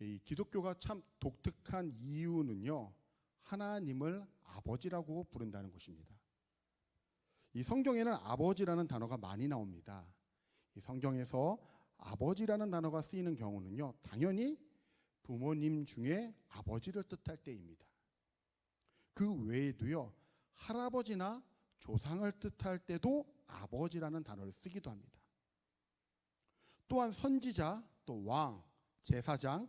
이 기독교가 참 독특한 이유는요. 하나님을 아버지라고 부른다는 것입니다. 이 성경에는 아버지라는 단어가 많이 나옵니다. 이 성경에서 아버지라는 단어가 쓰이는 경우는요. 당연히 부모님 중에 아버지를 뜻할 때입니다. 그 외에도요. 할아버지나 조상을 뜻할 때도 아버지라는 단어를 쓰기도 합니다. 또한 선지자, 또 왕, 제사장,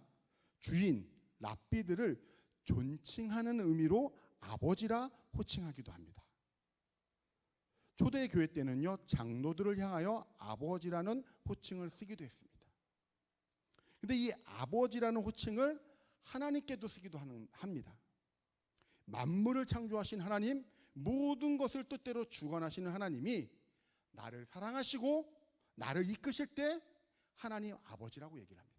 주인, 랍비들을 존칭하는 의미로 아버지라 호칭하기도 합니다. 초대 교회 때는요, 장로들을 향하여 아버지라는 호칭을 쓰기도 했습니다. 근데 이 아버지라는 호칭을 하나님께도 쓰기도 하는, 합니다. 만물을 창조하신 하나님, 모든 것을 뜻대로 주관하시는 하나님이 나를 사랑하시고 나를 이끄실 때 하나님 아버지라고 얘기를 합니다.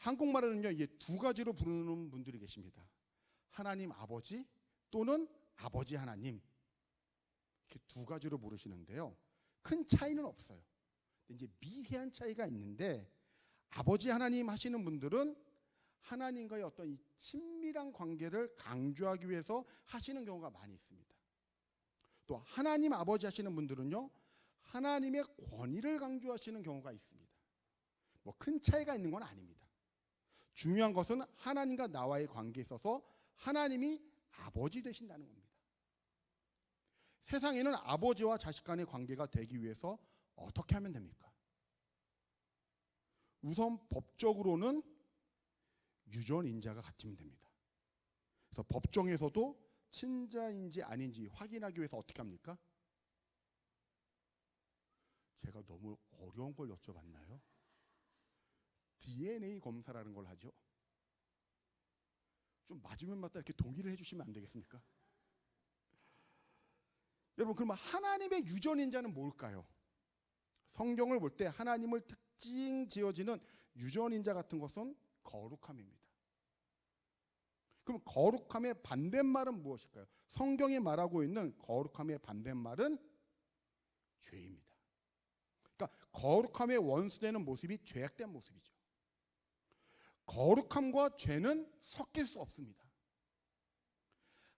한국말에는요, 이게 두 가지로 부르는 분들이 계십니다. 하나님 아버지 또는 아버지 하나님. 이렇게 두 가지로 부르시는데요. 큰 차이는 없어요. 이제 미세한 차이가 있는데 아버지 하나님 하시는 분들은 하나님과의 어떤 이 친밀한 관계를 강조하기 위해서 하시는 경우가 많이 있습니다. 또 하나님 아버지 하시는 분들은요. 하나님의 권위를 강조하시는 경우가 있습니다. 뭐 큰 차이가 있는 건 아닙니다. 중요한 것은 하나님과 나와의 관계에 있어서 하나님이 아버지 되신다는 겁니다. 세상에는 아버지와 자식 간의 관계가 되기 위해서 어떻게 하면 됩니까? 우선 법적으로는 유전인자가 같으면 됩니다. 그래서 법정에서도 친자인지 아닌지 확인하기 위해서 어떻게 합니까? 제가 너무 어려운 걸 여쭤봤나요? DNA 검사라는 걸 하죠. 좀 맞으면 맞다 이렇게 동의를 해주시면 안 되겠습니까? 여러분 그러면 하나님의 유전인자는 뭘까요? 성경을 볼 때 하나님을 특징 지어지는 유전인자 같은 것은 거룩함입니다. 그럼 거룩함의 반대말은 무엇일까요? 성경이 말하고 있는 거룩함의 반대말은 죄입니다. 그러니까 거룩함의 원수되는 모습이 죄악된 모습이죠. 거룩함과 죄는 섞일 수 없습니다.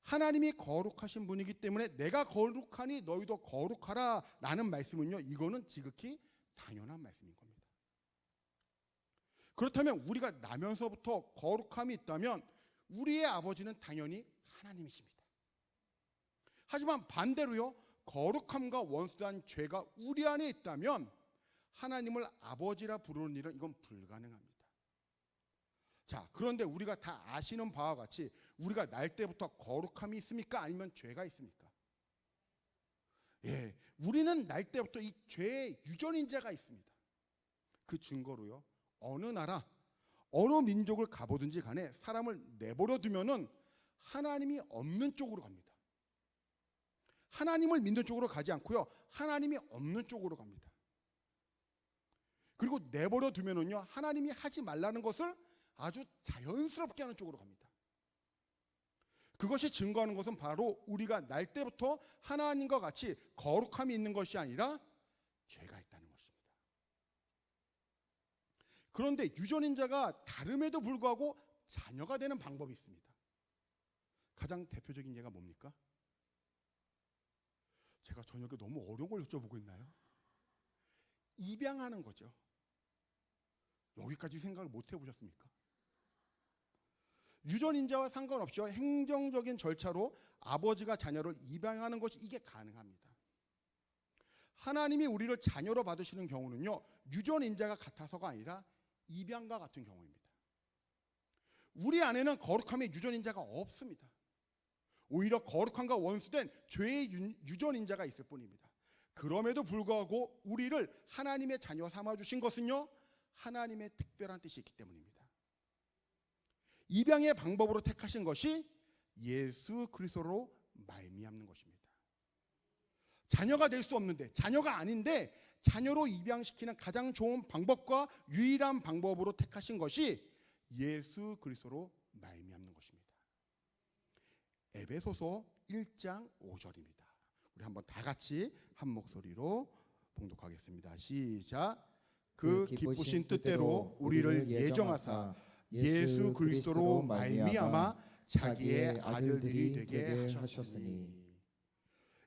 하나님이 거룩하신 분이기 때문에 내가 거룩하니 너희도 거룩하라 라는 말씀은요, 이거는 지극히 당연한 말씀인 겁니다. 그렇다면 우리가 나면서부터 거룩함이 있다면 우리의 아버지는 당연히 하나님이십니다. 하지만 반대로요, 거룩함과 원수한 죄가 우리 안에 있다면 하나님을 아버지라 부르는 일은 이건 불가능합니다. 자, 그런데 우리가 다 아시는 바와 같이 우리가 날 때부터 거룩함이 있습니까? 아니면 죄가 있습니까? 예, 우리는 날 때부터 이 죄의 유전인자가 있습니다. 그 증거로요, 어느 나라, 어느 민족을 가보든지 간에 사람을 내버려 두면은 하나님이 없는 쪽으로 갑니다. 하나님을 믿는 쪽으로 가지 않고요, 하나님이 없는 쪽으로 갑니다. 그리고 내버려 두면은요, 하나님이 하지 말라는 것을 아주 자연스럽게 하는 쪽으로 갑니다. 그것이 증거하는 것은 바로 우리가 날 때부터 하나님과 같이 거룩함이 있는 것이 아니라 죄가 있다는 것입니다. 그런데 유전인자가 다름에도 불구하고 자녀가 되는 방법이 있습니다. 가장 대표적인 예가 뭡니까? 제가 저녁에 너무 어려운 걸 여쭤보고 있나요? 입양하는 거죠. 여기까지 생각을 못 해보셨습니까? 유전인자와 상관없이 행정적인 절차로 아버지가 자녀를 입양하는 것이 이게 가능합니다. 하나님이 우리를 자녀로 받으시는 경우는요, 유전인자가 같아서가 아니라 입양과 같은 경우입니다. 우리 안에는 거룩함의 유전인자가 없습니다. 오히려 거룩함과 원수된 죄의 유전인자가 있을 뿐입니다. 그럼에도 불구하고 우리를 하나님의 자녀 삼아 주신 것은요, 하나님의 특별한 뜻이 있기 때문입니다. 입양의 방법으로 택하신 것이 예수 그리스도로 말미암는 것입니다. 자녀가 될 수 없는데 자녀가 아닌데 자녀로 입양시키는 가장 좋은 방법과 유일한 방법으로 택하신 것이 예수 그리스도로 말미암는 것입니다. 에베소서 1장 5절입니다. 우리 한번 다 같이 한 목소리로 봉독하겠습니다. 시작. 그 기쁘신 뜻대로 우리를 예정하사 예수 그리스도로 말미암아 자기의 아들들이 되게 하셨으니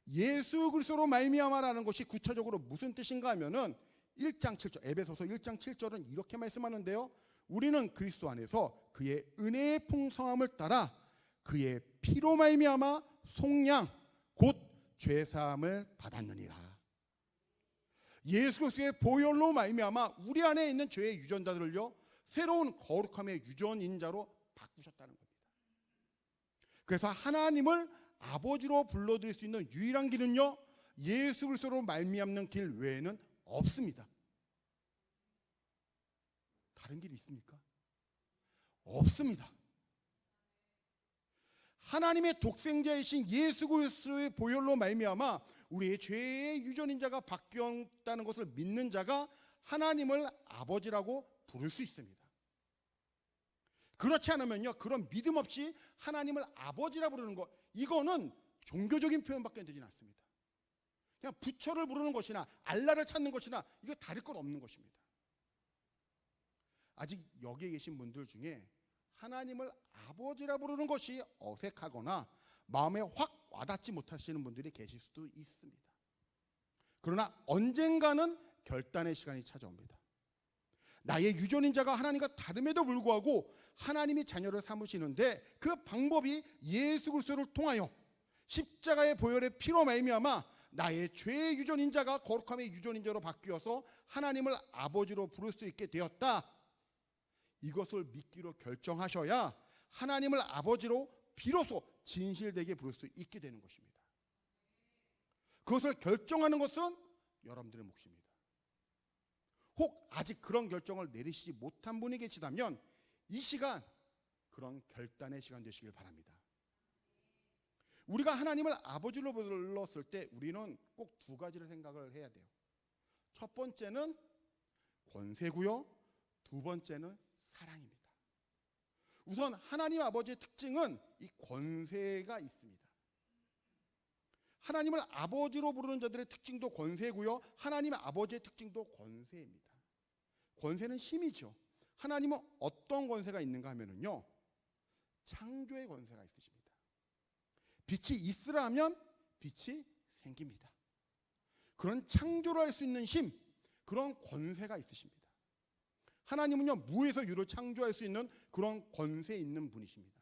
예수 그리스도로 말미암아라는 것이 구체적으로 무슨 뜻인가 하면은 1장 7절 에베소서 1장 7절은 이렇게 말씀하는데요. 우리는 그리스도 안에서 그의 은혜의 풍성함을 따라 그의 피로 말미암아 속량 곧 죄사함을 받았느니라. 예수 그리스도의 보혈로 말미암아 우리 안에 있는 죄의 유전자들을요 새로운 거룩함의 유전인자로 바꾸셨다는 겁니다. 그래서 하나님을 아버지로 불러드릴 수 있는 유일한 길은요 예수 그리스도로 말미암는 길 외에는 없습니다. 다른 길이 있습니까? 없습니다. 하나님의 독생자이신 예수 그리스도의 보혈로 말미암아 우리의 죄의 유전인자가 바뀌었다는 것을 믿는 자가 하나님을 아버지라고 부를 수 있습니다. 그렇지 않으면요 그런 믿음 없이 하나님을 아버지라 부르는 것 이거는 종교적인 표현밖에 되지 않습니다. 그냥 부처를 부르는 것이나 알라를 찾는 것이나 이거 다를 것 없는 것입니다. 아직 여기에 계신 분들 중에 하나님을 아버지라 부르는 것이 어색하거나 마음에 확 와닿지 못하시는 분들이 계실 수도 있습니다. 그러나 언젠가는 결단의 시간이 찾아옵니다. 나의 유전인자가 하나님과 다름에도 불구하고 하나님이 자녀를 삼으시는데 그 방법이 예수 그리스도를 통하여 십자가의 보혈의 피로 말미암아 나의 죄의 유전인자가 거룩함의 유전인자로 바뀌어서 하나님을 아버지로 부를 수 있게 되었다. 이것을 믿기로 결정하셔야 하나님을 아버지로 비로소 진실되게 부를 수 있게 되는 것입니다. 그것을 결정하는 것은 여러분들의 몫입니다. 혹 아직 그런 결정을 내리시지 못한 분이 계시다면 이 시간 그런 결단의 시간 되시길 바랍니다. 우리가 하나님을 아버지로 불렀을 때 우리는 꼭 두 가지를 생각을 해야 돼요. 첫 번째는 권세고요. 두 번째는 사랑입니다. 우선 하나님 아버지의 특징은 이 권세가 있습니다. 하나님을 아버지로 부르는 자들의 특징도 권세고요. 하나님의 아버지의 특징도 권세입니다. 권세는 힘이죠. 하나님은 어떤 권세가 있는가 하면은요. 창조의 권세가 있으십니다. 빛이 있으라 하면 빛이 생깁니다. 그런 창조를 할 수 있는 힘, 그런 권세가 있으십니다. 하나님은요, 무에서 유를 창조할 수 있는 그런 권세 있는 분이십니다.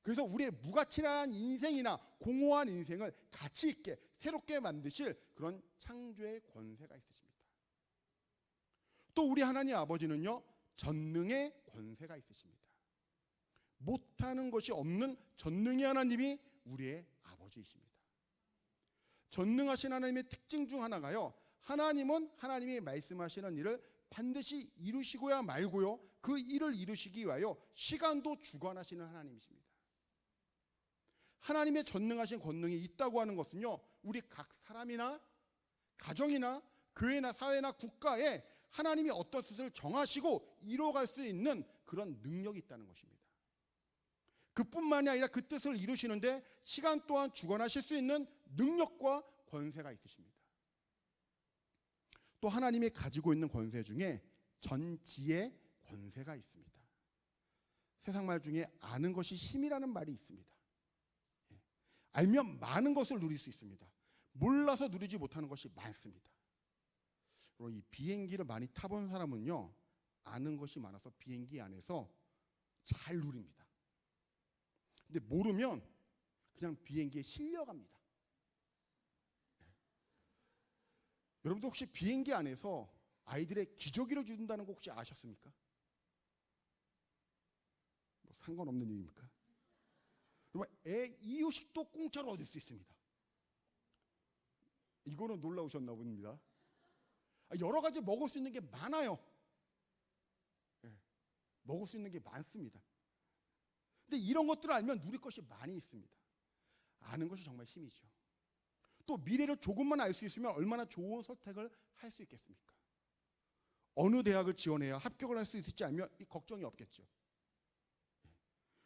그래서 우리의 무가치한 인생이나 공허한 인생을 가치 있게 새롭게 만드실 그런 창조의 권세가 있으십니다. 또 우리 하나님 아버지는요, 전능의 권세가 있으십니다. 못하는 것이 없는 전능의 하나님이 우리의 아버지이십니다. 전능하신 하나님의 특징 중 하나가요. 하나님은 하나님이 말씀하시는 일을 반드시 이루시고야 말고요. 그 일을 이루시기 위하여 시간도 주관하시는 하나님이십니다. 하나님의 전능하신 권능이 있다고 하는 것은요. 우리 각 사람이나 가정이나 교회나 사회나 국가에 하나님이 어떤 뜻을 정하시고 이루어갈 수 있는 그런 능력이 있다는 것입니다. 그뿐만이 아니라 그 뜻을 이루시는데 시간 또한 주관하실 수 있는 능력과 권세가 있으십니다. 또 하나님이 가지고 있는 권세 중에 전지의 권세가 있습니다. 세상 말 중에 아는 것이 힘이라는 말이 있습니다. 예. 알면 많은 것을 누릴 수 있습니다. 몰라서 누리지 못하는 것이 많습니다. 이 비행기를 많이 타본 사람은요, 아는 것이 많아서 비행기 안에서 잘 누립니다. 근데 모르면 그냥 비행기에 실려갑니다. 여러분도 혹시 비행기 안에서 아이들의 기저귀를 준다는 거 혹시 아셨습니까? 뭐 상관없는 일입니까? 그러면 애 이유식도 공짜로 얻을 수 있습니다. 이거는 놀라우셨나 봅니다. 아, 여러 가지 먹을 수 있는 게 많아요. 예, 먹을 수 있는 게 많습니다. 근데 이런 것들을 알면 누릴 것이 많이 있습니다. 아는 것이 정말 힘이죠. 또 미래를 조금만 알 수 있으면 얼마나 좋은 선택을 할 수 있겠습니까? 어느 대학을 지원해야 합격을 할 수 있을지 알면 이 걱정이 없겠죠.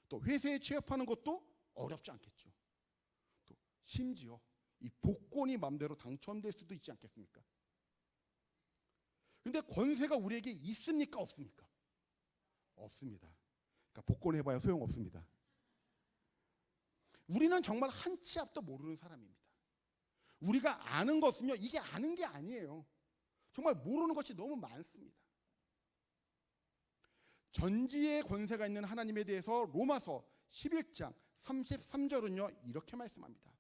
또 회사에 취업하는 것도 어렵지 않겠죠. 또 심지어 이 복권이 마음대로 당첨될 수도 있지 않겠습니까? 근데 권세가 우리에게 있습니까 없습니까? 없습니다. 그러니까 복권해봐야 소용 없습니다. 우리는 정말 한 치 앞도 모르는 사람입니다. 우리가 아는 것은요 이게 아는 게 아니에요. 정말 모르는 것이 너무 많습니다. 전지의 권세가 있는 하나님에 대해서 로마서 11장 33절은요 이렇게 말씀합니다.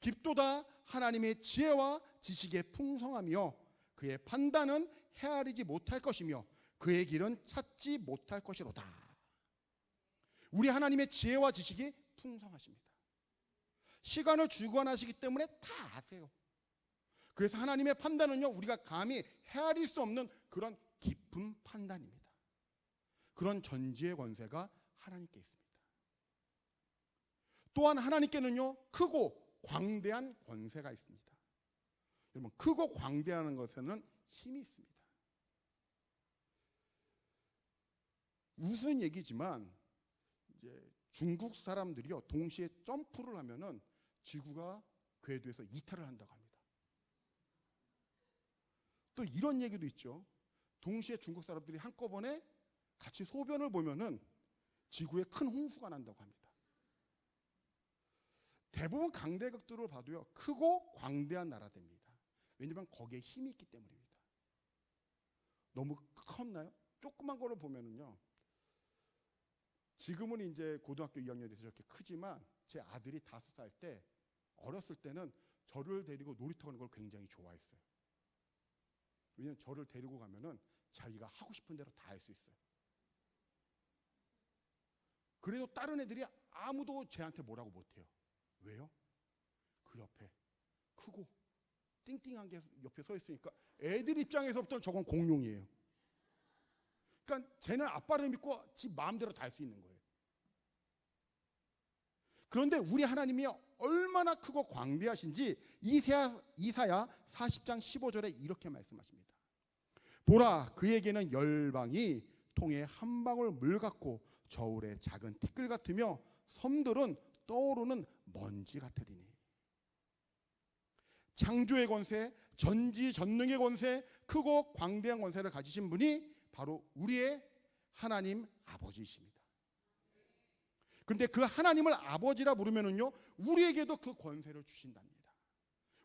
깊도다 하나님의 지혜와 지식의 풍성하며 그의 판단은 헤아리지 못할 것이며 그의 길은 찾지 못할 것이로다. 우리 하나님의 지혜와 지식이 풍성하십니다. 시간을 주관하시기 때문에 다 아세요. 그래서 하나님의 판단은요 우리가 감히 헤아릴 수 없는 그런 깊은 판단입니다. 그런 전지의 권세가 하나님께 있습니다. 또한 하나님께는요 크고 광대한 권세가 있습니다. 여러분 크고 광대한 것에는 힘이 있습니다. 우스운 얘기지만 이제 중국 사람들이요 동시에 점프를 하면은 지구가 궤도에서 이탈을 한다고 합니다. 또 이런 얘기도 있죠. 동시에 중국 사람들이 한꺼번에 같이 소변을 보면은 지구에 큰 홍수가 난다고 합니다. 대부분 강대국들을 봐도요 크고 광대한 나라들입니다. 왜냐하면 거기에 힘이 있기 때문입니다. 너무 컸나요? 조그만 거를 보면은요. 지금은 이제 고등학교 2학년이 돼서 저렇게 크지만 제 아들이 다섯 살 때 어렸을 때는 저를 데리고 놀이터 가는 걸 굉장히 좋아했어요. 왜냐면 저를 데리고 가면은 자기가 하고 싶은 대로 다 할 수 있어요. 그래도 다른 애들이 아무도 쟤한테 뭐라고 못해요. 왜요? 그 옆에 크고 띵띵한 게 옆에 서 있으니까 애들 입장에서부터는 저건 공룡이에요. 그러니까 쟤는 아빠를 믿고 지 마음대로 다 할 수 있는 거예요. 그런데 우리 하나님이 얼마나 크고 광대하신지 이사야, 이사야 40장 15절에 이렇게 말씀하십니다. 보라 그에게는 열방이 통에 한 방울 물 같고 저울의 작은 티끌 같으며 섬들은 떠오르는 먼지 같으리니 창조의 권세, 전지전능의 권세, 크고 광대한 권세를 가지신 분이 바로 우리의 하나님 아버지이십니다. 그런데 그 하나님을 아버지라 부르면은요, 우리에게도 그 권세를 주신답니다.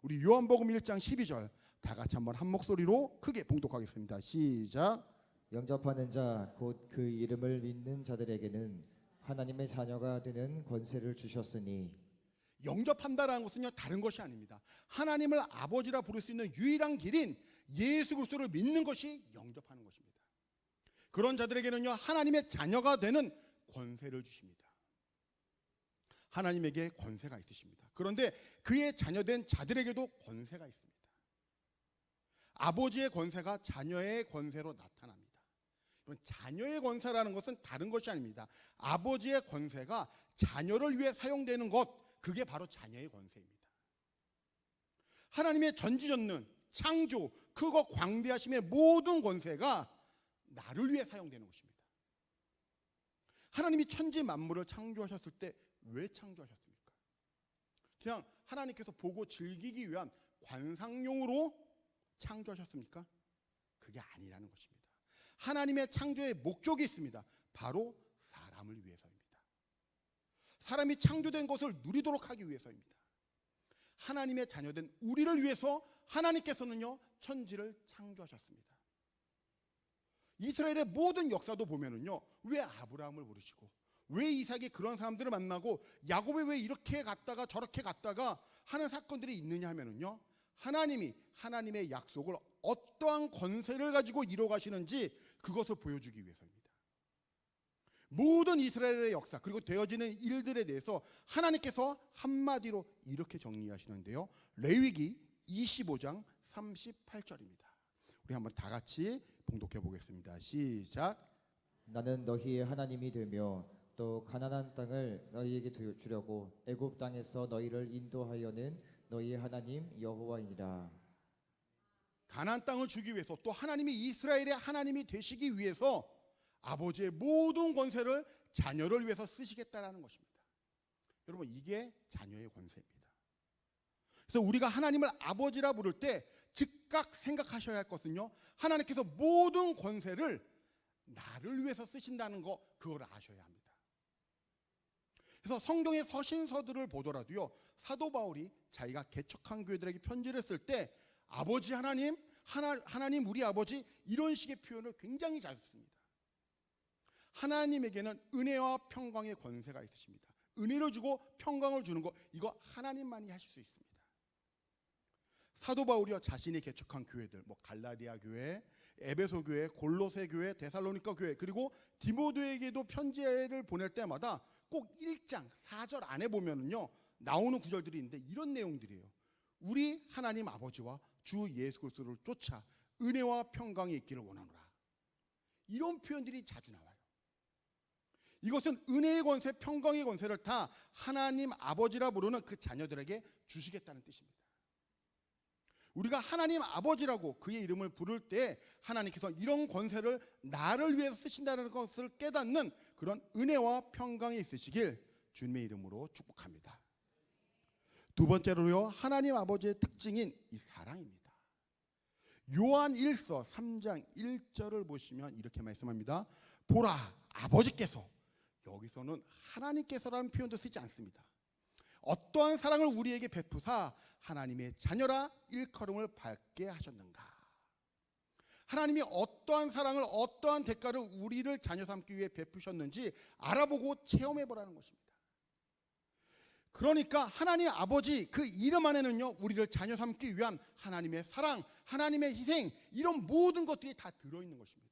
우리 요한복음 1장 12절 다 같이 한번 한 목소리로 크게 봉독하겠습니다. 시작. 영접하는 자 곧 그 이름을 믿는 자들에게는 하나님의 자녀가 되는 권세를 주셨으니 영접한다라는 것은요 다른 것이 아닙니다. 하나님을 아버지라 부를 수 있는 유일한 길인 예수 그리스도를 믿는 것이 영접하는 것입니다. 그런 자들에게는요 하나님의 자녀가 되는 권세를 주십니다. 하나님에게 권세가 있으십니다. 그런데 그의 자녀된 자들에게도 권세가 있습니다. 아버지의 권세가 자녀의 권세로 나타납니다. 자녀의 권세라는 것은 다른 것이 아닙니다. 아버지의 권세가 자녀를 위해 사용되는 것, 그게 바로 자녀의 권세입니다. 하나님의 전지전능, 창조, 크고 광대하심의 모든 권세가 나를 위해 사용되는 것입니다. 하나님이 천지 만물을 창조하셨을 때 왜 창조하셨습니까? 그냥 하나님께서 보고 즐기기 위한 관상용으로 창조하셨습니까? 그게 아니라는 것입니다. 하나님의 창조의 목적이 있습니다. 바로 사람을 위해서입니다. 사람이 창조된 것을 누리도록 하기 위해서입니다. 하나님의 자녀된 우리를 위해서 하나님께서는요 천지를 창조하셨습니다. 이스라엘의 모든 역사도 보면은요 왜 아브라함을 부르시고 왜 이삭이 그런 사람들을 만나고 야곱이 왜 이렇게 갔다가 저렇게 갔다가 하는 사건들이 있느냐 하면은요 하나님이 하나님의 약속을 어떠한 권세를 가지고 이뤄 가시는지 그것을 보여주기 위해서입니다. 모든 이스라엘의 역사 그리고 되어지는 일들에 대해서 하나님께서 한마디로 이렇게 정리하시는데요. 레위기 25장 38절입니다. 우리 한번 다 같이 봉독해 보겠습니다. 시작. 나는 너희의 하나님이 되며 또 가나안 땅을 너희에게 주- 주려고 애굽 땅에서 너희를 인도하여는 너희의 하나님 여호와이니라. 가나안 땅을 주기 위해서 또 하나님이 이스라엘의 하나님이 되시기 위해서 아버지의 모든 권세를 자녀를 위해서 쓰시겠다라는 것입니다. 여러분 이게 자녀의 권세입니다. 그래서 우리가 하나님을 아버지라 부를 때 즉각 생각하셔야 할 것은요. 하나님께서 모든 권세를 나를 위해서 쓰신다는 거 그걸 아셔야 합니다. 그래서 성경의 서신서들을 보더라도요. 사도 바울이 자기가 개척한 교회들에게 편지를 쓸 때 아버지 하나님, 하나, 하나님 우리 아버지 이런 식의 표현을 굉장히 잘 씁니다. 하나님에게는 은혜와 평강의 권세가 있으십니다. 은혜를 주고 평강을 주는 거 이거 하나님만이 하실 수 있습니다. 사도 바울이요 자신이 개척한 교회들 뭐 갈라디아 교회, 에베소 교회, 골로새 교회, 데살로니가 교회 그리고 디모데에게도 편지를 보낼 때마다 꼭 1장 4절 안에 보면은요 나오는 구절들이 있는데 이런 내용들이에요. 우리 하나님 아버지와 주 예수 그리스도를 쫓아 은혜와 평강이 있기를 원하노라. 이런 표현들이 자주 나와요. 이것은 은혜의 권세, 평강의 권세를 다 하나님 아버지라 부르는 그 자녀들에게 주시겠다는 뜻입니다. 우리가 하나님 아버지라고 그의 이름을 부를 때 하나님께서 이런 권세를 나를 위해서 쓰신다는 것을 깨닫는 그런 은혜와 평강이 있으시길 주님의 이름으로 축복합니다. 두 번째로요. 하나님 아버지의 특징인 이 사랑입니다. 요한 1서 3장 1절을 보시면 이렇게 말씀합니다. 보라 아버지께서 여기서는 하나님께서라는 표현도 쓰지 않습니다. 어떠한 사랑을 우리에게 베푸사 하나님의 자녀라 일컬음을 받게 하셨는가? 하나님이 어떠한 사랑을 어떠한 대가를 우리를 자녀 삼기 위해 베푸셨는지 알아보고 체험해 보라는 것입니다. 그러니까 하나님 아버지 그 이름 안에는요 우리를 자녀 삼기 위한 하나님의 사랑, 하나님의 희생 이런 모든 것들이 다 들어 있는 것입니다.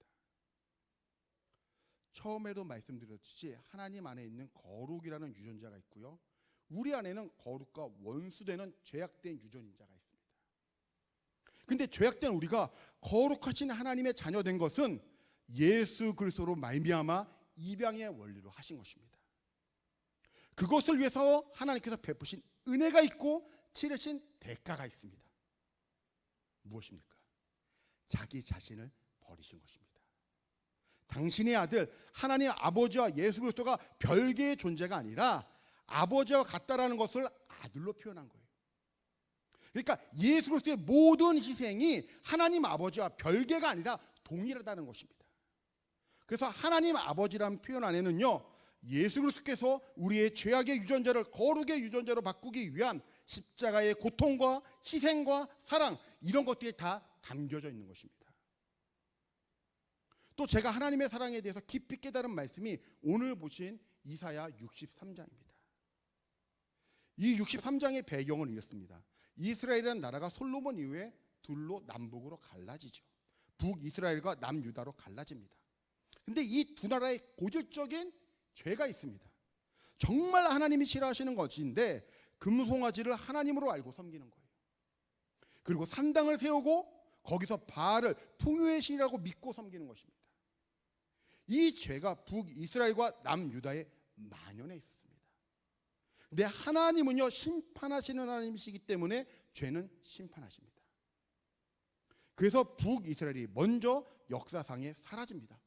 처음에도 말씀드렸듯이 하나님 안에 있는 거룩이라는 유전자가 있고요. 우리 안에는 거룩과 원수되는 죄악된 유전자가 있습니다. 근데 죄악된 우리가 거룩하신 하나님의 자녀된 것은 예수 그리스도로 말미암아 입양의 원리로 하신 것입니다. 그것을 위해서 하나님께서 베푸신 은혜가 있고 치르신 대가가 있습니다. 무엇입니까? 자기 자신을 버리신 것입니다. 당신의 아들 하나님 아버지와 예수 그리스도가 별개의 존재가 아니라 아버지와 같다라는 것을 아들로 표현한 거예요. 그러니까 예수 그리스도의 모든 희생이 하나님 아버지와 별개가 아니라 동일하다는 것입니다. 그래서 하나님 아버지라는 표현 안에는요. 예수 그리스도께서 우리의 죄악의 유전자를 거룩의 유전자로 바꾸기 위한 십자가의 고통과 희생과 사랑 이런 것들이 다 담겨져 있는 것입니다. 또 제가 하나님의 사랑에 대해서 깊이 깨달은 말씀이 오늘 보신 이사야 63장입니다. 이 63장의 배경은 이렇습니다. 이스라엘이라는 나라가 솔로몬 이후에 둘로 남북으로 갈라지죠. 북이스라엘과 남유다로 갈라집니다. 근데 이 두 나라의 고질적인 죄가 있습니다. 정말 하나님이 싫어하시는 것인데 금송아지를 하나님으로 알고 섬기는 거예요. 그리고 산당을 세우고 거기서 바알을 풍요의 신이라고 믿고 섬기는 것입니다. 이 죄가 북이스라엘과 남유다에 만연해 있었습니다. 근데 하나님은요 심판하시는 하나님이시기 때문에 죄는 심판하십니다. 그래서 북이스라엘이 먼저 역사상에 사라집니다.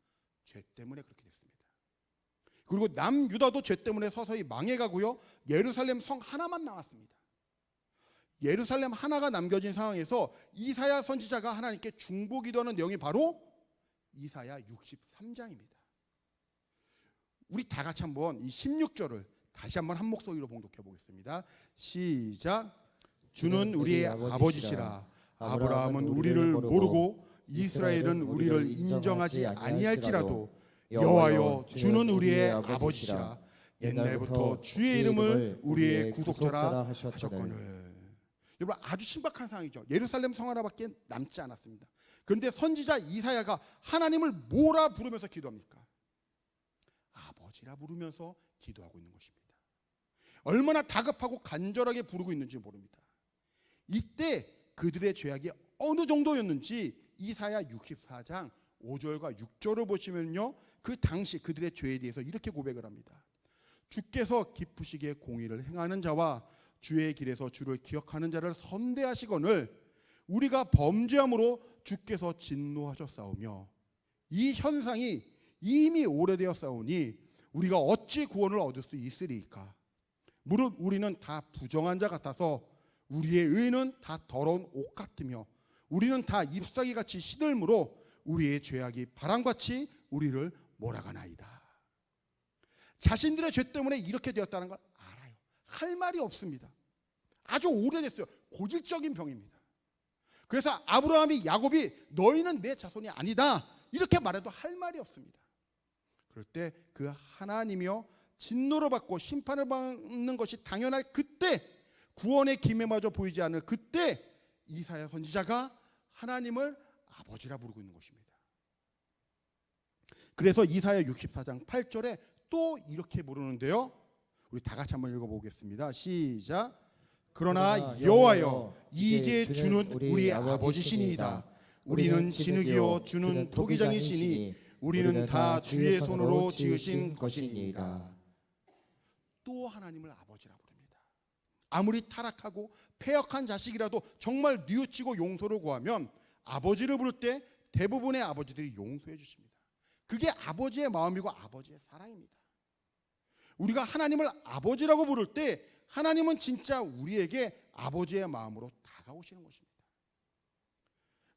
죄 때문에 그렇게 됐습니다. 그리고 남유다도 죄 때문에 서서히 망해가고요. 예루살렘 성 하나만 남았습니다. 예루살렘 하나가 남겨진 상황에서 이사야 선지자가 하나님께 중보기도하는 내용이 바로 이사야 63장입니다. 우리 다 같이 한번 이 16절을 다시 한번 한 목소리로 봉독해 보겠습니다. 시작. 주는 우리의 아버지시라. 아브라함은 우리를 모르고 이스라엘은 우리를 인정하지 아니할지라도 여호와여 주는 우리의 아버지시라. 옛날부터 주의 이름을 우리의 구속자라 하셨거늘. 여러분 아주 신박한 상황이죠. 예루살렘 성 하나밖에 남지 않았습니다. 그런데 선지자 이사야가 하나님을 뭐라 부르면서 기도합니까? 아버지라 부르면서 기도하고 있는 것입니다. 얼마나 다급하고 간절하게 부르고 있는지 모릅니다. 이때 그들의 죄악이 어느 정도였는지 이사야 64장 5절과 6절을 보시면요. 그 당시 그들의 죄에 대해서 이렇게 고백을 합니다. 주께서 기쁘시게 공의를 행하는 자와 주의 길에서 주를 기억하는 자를 선대하시거늘 우리가 범죄함으로 주께서 진노하셨사오며 이 현상이 이미 오래되었사오니 우리가 어찌 구원을 얻을 수 있으리까 무릇 우리는 다 부정한 자 같아서 우리의 의는 다 더러운 옷 같으며 우리는 다 잎사귀 같이 시들므로 우리의 죄악이 바람같이 우리를 몰아가나이다. 자신들의 죄 때문에 이렇게 되었다는 걸 알아요. 할 말이 없습니다. 아주 오래됐어요. 고질적인 병입니다. 그래서 아브라함이 야곱이 너희는 내 자손이 아니다. 이렇게 말해도 할 말이 없습니다. 그럴 때 그 하나님이여 진노를 받고 심판을 받는 것이 당연할 그때 구원의 기회마저 보이지 않을 그때 이사야 선지자가 하나님을 아버지라 부르고 있는 것입니다. 그래서 이사야 64장 8절에 또 이렇게 부르는데요. 우리 다 같이 한번 읽어보겠습니다. 시작. 그러나 여호와여 이제 주는 우리 아버지시니이다. 우리는 진흙이요 주는 토기장이시니 우리는 다 주의 손으로 지으신 것이니이다. 또 하나님을 아버지라 부릅니다. 아무리 타락하고 폐역한 자식이라도 정말 뉘우치고 용서를 구하면 아버지를 부를 때 대부분의 아버지들이 용서해 주십니다. 그게 아버지의 마음이고 아버지의 사랑입니다. 우리가 하나님을 아버지라고 부를 때 하나님은 진짜 우리에게 아버지의 마음으로 다가오시는 것입니다.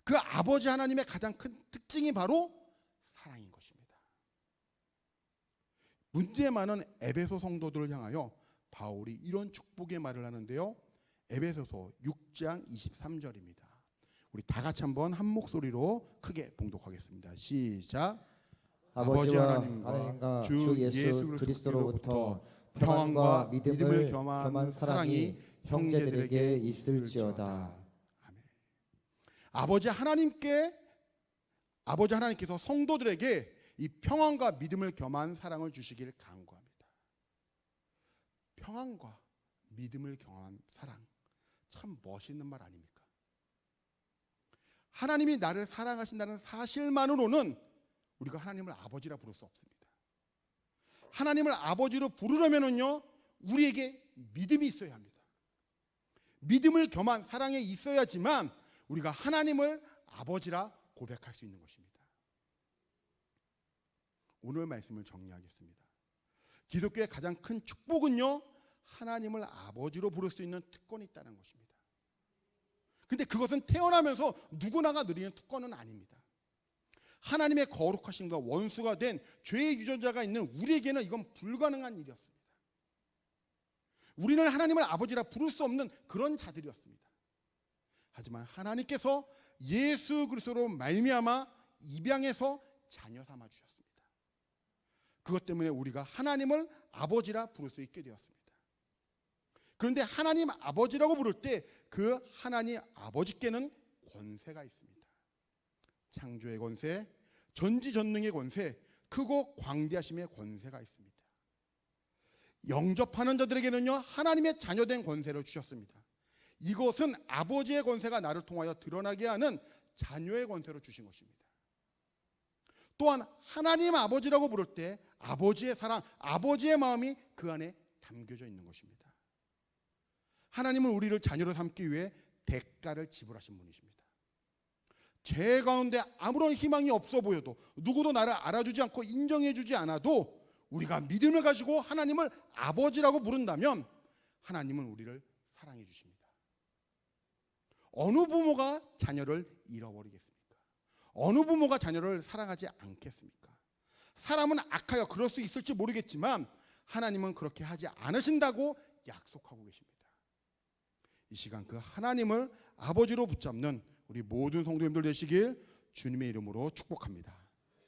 그 아버지 하나님의 가장 큰 특징이 바로 사랑인 것입니다. 문제 많은 에베소 성도들을 향하여 바울이 이런 축복의 말을 하는데요. 에베소서 6장 23절입니다. 우리 다 같이 한번 한 목소리로 크게 봉독하겠습니다. 시작. 아버지와 하나님과 주 예수 그리스도로부터 평안과 믿음을 겸한 사랑이 형제들에게 있을지어다. 아멘. 아버지 하나님께 아버지 하나님께서 성도들에게 이 평안과 믿음을 겸한 사랑을 주시길 간구합니다. 평안과 믿음을 겸한 사랑 참 멋있는 말 아닙니까? 하나님이 나를 사랑하신다는 사실만으로는 우리가 하나님을 아버지라 부를 수 없습니다. 하나님을 아버지로 부르려면은요 우리에게 믿음이 있어야 합니다. 믿음을 겸한 사랑에 있어야지만 우리가 하나님을 아버지라 고백할 수 있는 것입니다. 오늘 말씀을 정리하겠습니다. 기독교의 가장 큰 축복은요 하나님을 아버지로 부를 수 있는 특권이 있다는 것입니다. 근데 그것은 태어나면서 누구나가 누리는 특권은 아닙니다. 하나님의 거룩하심과 원수가 된 죄의 유전자가 있는 우리에게는 이건 불가능한 일이었습니다. 우리는 하나님을 아버지라 부를 수 없는 그런 자들이었습니다. 하지만 하나님께서 예수 그리스도로 말미암아 입양해서 자녀 삼아 주셨습니다. 그것 때문에 우리가 하나님을 아버지라 부를 수 있게 되었습니다. 그런데 하나님 아버지라고 부를 때 그 하나님 아버지께는 권세가 있습니다. 창조의 권세, 전지전능의 권세, 크고 광대하심의 권세가 있습니다. 영접하는 자들에게는요 하나님의 자녀된 권세를 주셨습니다. 이것은 아버지의 권세가 나를 통하여 드러나게 하는 자녀의 권세로 주신 것입니다. 또한 하나님 아버지라고 부를 때 아버지의 사랑, 아버지의 마음이 그 안에 담겨져 있는 것입니다. 하나님은 우리를 자녀로 삼기 위해 대가를 지불하신 분이십니다. 죄 가운데 아무런 희망이 없어 보여도 누구도 나를 알아주지 않고 인정해주지 않아도 우리가 믿음을 가지고 하나님을 아버지라고 부른다면 하나님은 우리를 사랑해 주십니다. 어느 부모가 자녀를 잃어버리겠습니까? 어느 부모가 자녀를 사랑하지 않겠습니까? 사람은 악하여 그럴 수 있을지 모르겠지만 하나님은 그렇게 하지 않으신다고 약속하고 계십니다. 이 시간 그 하나님을 아버지로 붙잡는 우리 모든 성도님들 되시길 주님의 이름으로 축복합니다.